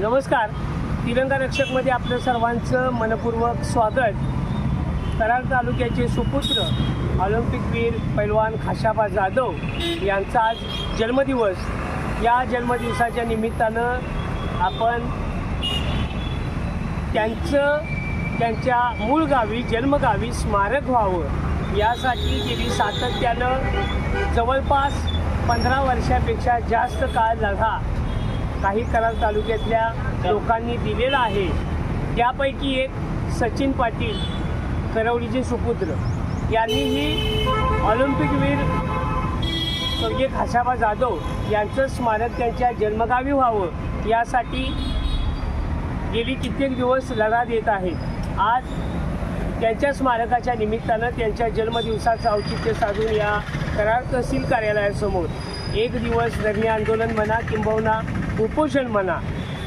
नमस्कार. तिरंगा रक्षकमध्ये आपलं सर्वांचं मनपूर्वक स्वागत. कराड तालुक्याचे सुपुत्र ऑलिम्पिकवीर पैलवान खाशाबा जाधव यांचा आज जन्मदिवस. या जन्मदिवसाच्या निमित्तानं आपण त्यांचं त्यांच्या मूळ गावी जन्मगावी स्मारक व्हावं. यासाठी गेली सातत्यानं जवळपास पंधरा वर्षापेक्षा जास्त काळ लढा काही कराड तालुक्यातल्या लोकांनी दिलेला आहे. त्यापैकी एक सचिन पाटील करवलीचे सुपुत्र. यांनीही ऑलिम्पिकवीर स्वर्गीय खाशाबा जाधव यांचं स्मारक त्यांच्या जन्मगावी व्हावं यासाठी गेली कित्येक दिवस लढा देत आहेत. आज त्यांच्या स्मारकाच्या निमित्तानं त्यांच्या जन्मदिवसाचं औचित्य साधून या कराड तहसील कार्यालयासमोर एक दिवस धरणे आंदोलन म्हणा किंबहुना उपोषण म्हणा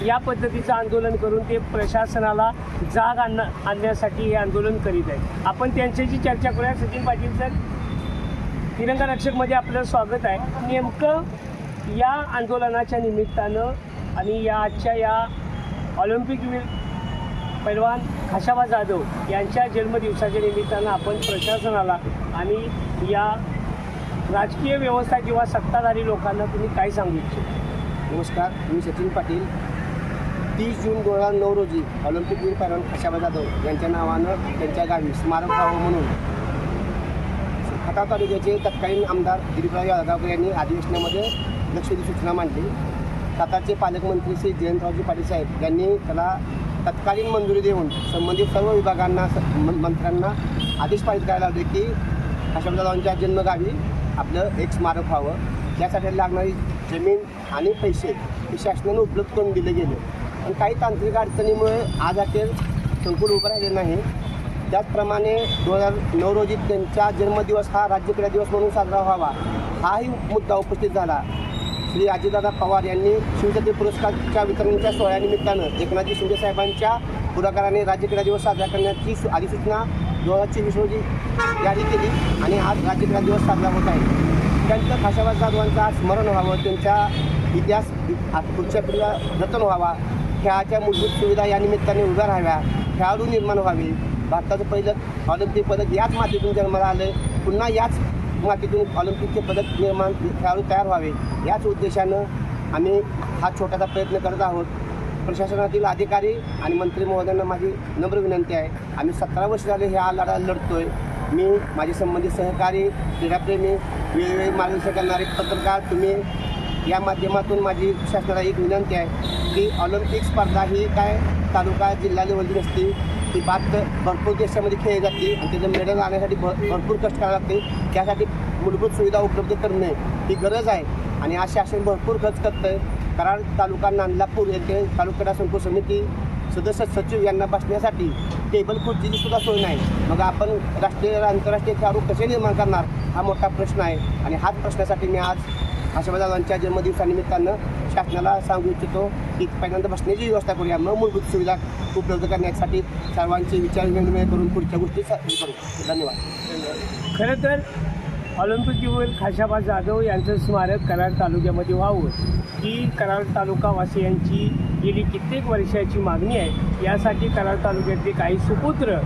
या पद्धतीचं आंदोलन करून ते प्रशासनाला जाग आण आणण्यासाठी हे आंदोलन करीत आहेत. आपण त्यांच्याशी चर्चा करूया. सचिन पाटील सर तिरंगा रक्षकमध्ये आपलं स्वागत आहे. नेमकं या आंदोलनाच्या निमित्तानं आणि या आजच्या या ऑलिम्पिकवीर पैलवान खाशाबा जाधव यांच्या जन्मदिवसाच्या निमित्तानं आपण प्रशासनाला आणि या राजकीय व्यवस्था किंवा सत्ताधारी लोकांना तुम्ही काय सांगू इच्छिता? नमस्कार मी सचिन पाटील. तीस जून दोन हजार नऊ रोजी ऑलिम्पिकवीर पैलवान खशाबा जाधव यांच्या नावानं त्यांच्या गावी स्मारक व्हावं म्हणून खटाव तालुक्याचे तत्कालीन आमदार दिलीपराव यादगावकर यांनी अधिवेशनामध्ये लक्षवेधी सूचना मांडली. सातारचे पालकमंत्री श्री जयंतरावजी पाटील साहेब यांनी त्याला तत्कालीन मंजुरी देऊन संबंधित सर्व विभागांना स- मंत्र्यांना आदेश पारित करायला लागले की खशाबा जाधवांच्या जन्मगावी आपलं एक स्मारक व्हावं. त्यासाठी लागणारी जमीन आणि पैसे हे शासनानं उपलब्ध करून दिले गेले. पण काही तांत्रिक अडचणीमुळे आज अखेर संकुल उभं राहिले नाही. त्याचप्रमाणे दोन हजार नऊ रोजी त्यांचा जन्मदिवस हा राज्य क्रीडा दिवस म्हणून साजरा व्हावा हाही मुद्दा उपस्थित झाला. श्री अजितदादा पवार यांनी शिवजयंती पुरस्कारच्या वितरणाच्या सोहळ्यानिमित्तानं एकनाथजी शिंदे साहेबांच्या पुढाकाराने राज्य क्रीडा दिवस साजरा करण्याची अधिसूचना दोन हजार चोवीस रोजी जारी केली आणि आज राज्य क्रीडा दिवस साजरा होत आहे. त्यांचं खाशाबाद जाधवांचं स्मरण व्हावं त्यांच्या इतिहास पुढच्या पिढीला जतन व्हावा खेळाच्या मूलभूत सुविधा या निमित्ताने उभ्या राहाव्या खेळाडू निर्माण व्हावे. भारताचं पहिलं ऑलिम्पिक पदक याच मातीतून जन्माला आलं पुन्हा याच मातीतून ऑलिम्पिकचे पदक निर्माण खेळाडू तयार व्हावे. याच उद्देशानं आम्ही हा छोटासा प्रयत्न करत आहोत. प्रशासनातील अधिकारी आणि मंत्री महोदयांना माझी नम्र विनंती आहे. आम्ही सतरा वर्ष झाले ह्या लढा लढतो आहे मी माझे संबंधित सहकारी क्रीडाप्रेमी वेळोवेळी मार्गदर्शन करणारे पत्रकार तुम्ही या माध्यमातून माझी शासनाला एक विनंती आहे की ऑलिम्पिक स्पर्धा ही काय तालुका जिल्हा लेवलची नसते ती बात भरपूर देशामध्ये खेळली जाते आणि त्याचं मेडल आणण्यासाठी भर भरपूर कष्ट करावे लागते. त्यासाठी मूलभूत सुविधा उपलब्ध करणे ही गरज आहे आणि आज शासन भरपूर खर्च करतं आहे कराड तालुका नांदलापूर येथे तालुका संकुल समिती सदस्य सचिव यांना बसण्यासाठी टेबल खुर्चीची सुद्धा सोय नाही. मग आपण राष्ट्रीय आंतरराष्ट्रीय खेळाडू कसे निर्माण करणार हा मोठा प्रश्न आहे. आणि हाच प्रश्नासाठी मी आज आशाबादांच्या जन्मदिवसानिमित्तानं शासनाला सांगू इच्छितो की पहिल्यांदा बसण्याची व्यवस्था करूया. मग मूलभूत सुविधा उपलब्ध करण्यासाठी सर्वांचे विचार विनिमय करून पुढच्या गोष्टी करू. धन्यवाद. खरं तर ऑलिम्पिकवीर खाशाबा जाधव यांचं स्मारक कराड तालुक्यामध्ये व्हावं. ही कराड तालुकावासियांची गेली कित्येक वर्षाची मागणी आहे. यासाठी कराड तालुक्यातले काही सुपुत्र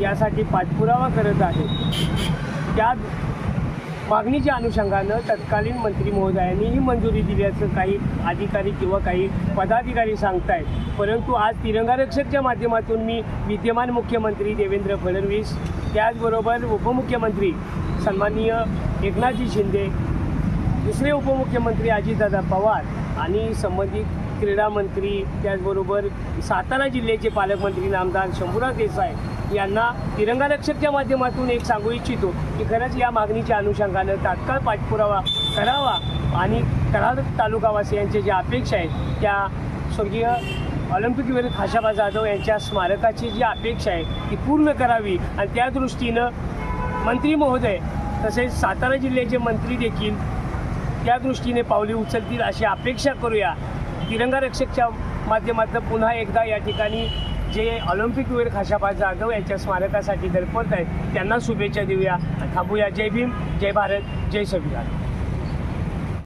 यासाठी पाठपुरावा करत आहेत. त्या मागणीच्या अनुषंगानं तत्कालीन मंत्री महोदयांनीही मंजुरी दिल्याचं काही अधिकारी किंवा काही पदाधिकारी सांगतायत. परंतु आज तिरंगा रक्षकच्या माध्यमातून मी विद्यमान मुख्यमंत्री देवेंद्र फडणवीस त्याचबरोबर उपमुख्यमंत्री सन्माननीय एकनाथजी शिंदे दुसरे उपमुख्यमंत्री अजितदादा पवार आणि संबंधित क्रीडा मंत्री त्याचबरोबर सातारा जिल्ह्याचे पालकमंत्री नामदार शंभूराज देसाई यांना तिरंगा रक्षकच्या माध्यमातून एक सांगू इच्छितो की खरंच या मागणीच्या अनुषंगानं तात्काळ पाठपुरावा करावा आणि कराड तालुकावासियांच्या ज्या अपेक्षा आहेत त्या स्वर्गीय ऑलिम्पिकवीर खाशाबा जाधव यांच्या स्मारकाची जी अपेक्षा आहे ती पूर्ण करावी. आणि त्या दृष्टीनं मंत्री महोदय तसेच सातारा जिल्ह्याचे मंत्री देखील त्या दृष्टीने पावले उचलतील अशी अपेक्षा करूया. तिरंगा रक्षकच्या माध्यमातून पुन्हा एकदा या ठिकाणी जे ऑलिम्पिकवीर खाशाबा जाधव यांच्या स्मारकासाठी धडपडत आहेत. त्यांना शुभेच्छा देऊया. थांबूया. जय भीम. जय भारत. जय संविधान.